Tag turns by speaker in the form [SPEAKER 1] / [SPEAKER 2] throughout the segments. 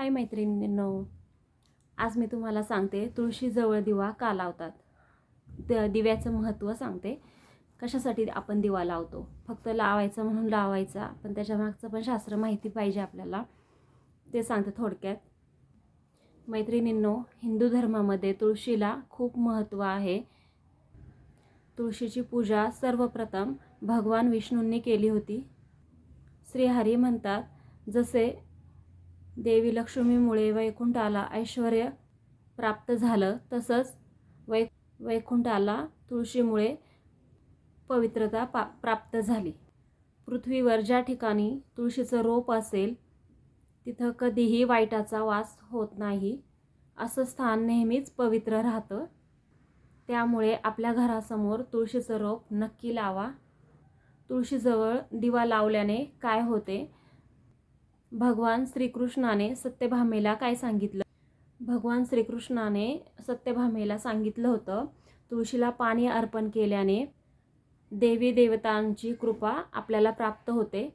[SPEAKER 1] हाय मैत्रिणींनो आज मी तुम्हाला सांगते तुळशीजवळ दिवा का लावतात? त्या दिव्याचं महत्त्व सांगते. कशासाठी आपण दिवा लावतो? फक्त लावायचं म्हणून लावायचा पण त्याच्या मागचं पण शास्त्र माहिती पाहिजे आपल्याला. ते सांगते थोडक्यात. मैत्रिणींनो हिंदू धर्मामध्ये तुळशीला खूप महत्त्व आहे. तुळशीची पूजा सर्वप्रथम भगवान विष्णूंनी केली होती. श्रीहरी म्हणतात जसे देवी लक्ष्मीमुळे वैकुंठाला ऐश्वर प्राप्त झालं. तसंच वै वैकुंठाला तुळशीमुळे पवित्रता पा प्राप्त झाली. पृथ्वीवर ज्या ठिकाणी तुळशीचं रोप असेल तिथं कधीही वाईटाचा वास होत नाही. असं स्थान नेहमीच पवित्र राहतं. त्यामुळे आपल्या घरासमोर तुळशीचं रोप नक्की लावा. तुळशीजवळ दिवा लावल्याने काय होते? भगवान श्रीकृष्णाने सत्यभामेला काय सांगितलं? भगवान श्रीकृष्णाने सत्यभामेला सांगितलं होतं तुळशीला पाणी अर्पण केल्याने देवी देवतांची कृपा आपल्याला प्राप्त होते.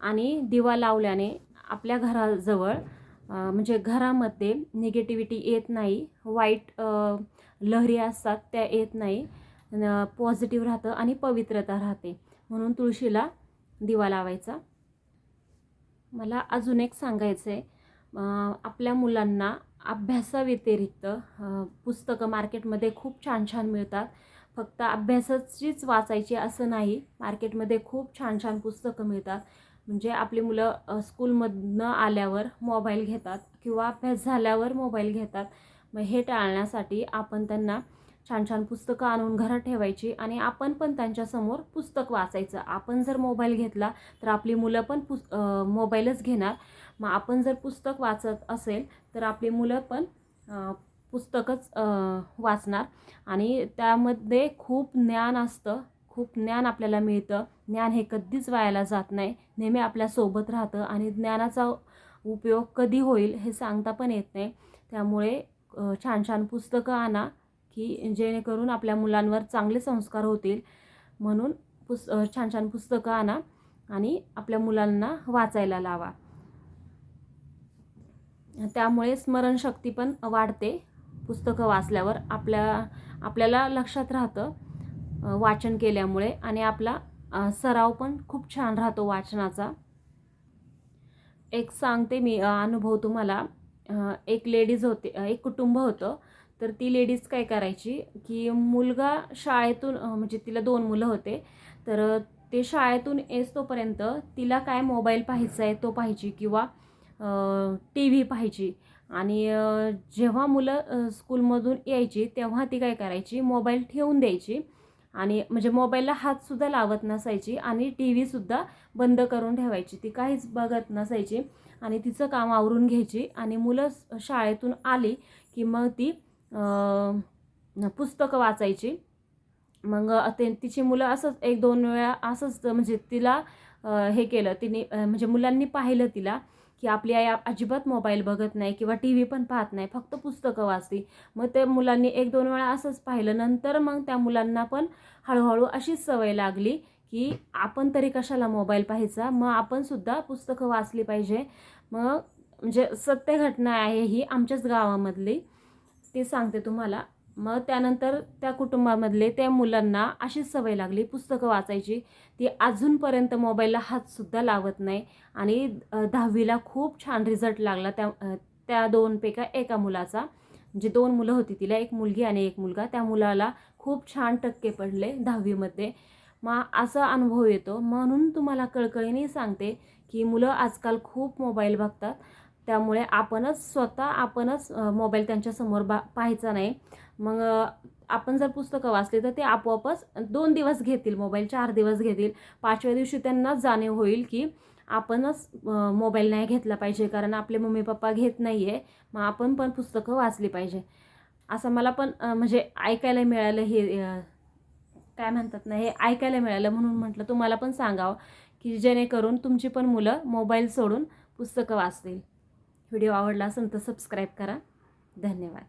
[SPEAKER 1] आणि दिवा लावल्याने आपल्या घराजवळ म्हणजे घरामध्ये निगेटिव्हिटी येत नाही वाईट लहरी असतात त्या येत नाही पॉझिटिव्ह राहतं आणि पवित्रता राहते. म्हणून तुळशीला दिवा लावायचा. मला अजून एक सांगायचं आहे. आपल्या मुलांना अभ्यासाव्यतिरिक्त पुस्तकं मार्केटमध्ये खूप छान छान मिळतात. फक्त अभ्यासाचीच वाचायची असं नाही मार्केटमध्ये खूप छान छान पुस्तकं मिळतात. म्हणजे आपली मुलं स्कूलमधनं आल्यावर मोबाईल घेतात किंवा अभ्यास झाल्यावर मोबाईल घेतात. मग हे टाळण्यासाठी आपण त्यांना छान छान पुस्तकं आणून घरात ठेवायची आणि आपण पण त्यांच्यासमोर पुस्तक वाचायचं. आपण जर मोबाईल घेतला तर आपली मुलं पण पुस मोबाईलच घेणार. मग आपण जर पुस्तक वाचत असेल तर आपली मुलं पण पुस्तकच वाचणार. आणि त्यामध्ये खूप ज्ञान असतं. खूप ज्ञान आपल्याला मिळतं. ज्ञान हे कधीच वायाला जात नाही. नेहमी आपल्यासोबत राहतं आणि ज्ञानाचा उपयोग कधी होईल हे सांगता पण येत नाही. त्यामुळे छान छान पुस्तकं आणा. की जेणेकरून आपल्या मुलांवर चांगले संस्कार होतील. म्हणून पुस छान छान पुस्तकं आणा आणि आपल्या मुलांना वाचायला लावा. त्यामुळे स्मरणशक्ती पण वाढते. पुस्तकं वाचल्यावर आपल्या आपल्याला लक्षात राहतं वाचन केल्यामुळे आणि आपला सराव पण खूप छान राहतो वाचनाचा. एक सांगते मी अनुभव तुम्हाला. एक लेडीज होते एक कुटुंब होतं. तर ती लेडीज काय करायची की मुलगा शाळेतून म्हणजे तिला दोन मुलं होते तर ते शाळेतून येस तोपर्यंत तिला काय मोबाईल पाहायचा आहे तो पाहिजे किंवा टी व्ही पाहिजे आणि जेव्हा मुलं स्कूलमधून यायची तेव्हा ती काय करायची? मोबाईल ठेवून द्यायची. आणि म्हणजे मोबाईलला हातसुद्धा लावत नसायची आणि टी व्हीसुद्धा बंद करून ठेवायची. ती काहीच बघत नसायची आणि तिचं काम आवरून घ्यायची. आणि मुलं शाळेतून आली की मग ती पुस्तकं वाचायची. मग ते तिची मुलं असंच एक दोन वेळा असंच म्हणजे तिला हे केलं तिने म्हणजे मुलांनी पाहिलं तिला की आपली आई अजिबात मोबाईल बघत नाही किंवा टी व्ही पण पाहत नाही फक्त पुस्तकं वाचते. मग त्या मुलांनी एक दोन वेळा असंच पाहिलं. नंतर मग त्या मुलांना पण हळूहळू अशीच सवय लागली की आपण तरी कशाला मोबाईल पाहायचा? मग आपण सुद्धा पुस्तकं वाचली पाहिजे. मग म्हणजे सत्य घटना आहे ही आमच्याच गावामधली. ते सांगते तुम्हाला. मग त्यानंतर त्या कुटुंबामधले त्या मुलांना अशीच सवय लागली पुस्तकं वाचायची. ती अजूनपर्यंत मोबाईलला हातसुद्धा लावत नाही. आणि दहावीला खूप छान रिझल्ट लागला त्या त्या दोनपैका एका मुलाचा. म्हणजे दोन मुलं होती तिला एक मुलगी आणि एक मुलगा. त्या मुलाला खूप छान टक्के पडले दहावीमध्ये. मग असा अनुभव येतो. म्हणून तुम्हाला कळकळीने सांगते की मुलं आजकाल खूप मोबाईल बघतात. त्यामुळे आपणच स्वतः आपणच मोबाईल त्यांच्यासमोर बा पाहायचा नाही. मग आपण जर पुस्तकं वाचली तर ते आपोआपच दोन दिवस घेतील मोबाईल चार दिवस घेतील. पाचव्या दिवशी त्यांनाच जाणीव होईल की आपणच मोबाईल नाही घेतला पाहिजे कारण आपले मम्मी पप्पा घेत नाही आहे मग आपण पण पुस्तकं वाचली पाहिजे. असं मला पण म्हणजे ऐकायला मिळालं हे काय म्हणतात ना हे ऐकायला मिळालं म्हणून म्हटलं. तुम्हाला पण सांगावं की जेणेकरून तुमची पण मुलं मोबाईल सोडून पुस्तकं वाचतील. व्हिडिओ आवडला असेल तर सबस्क्राईब करा. धन्यवाद.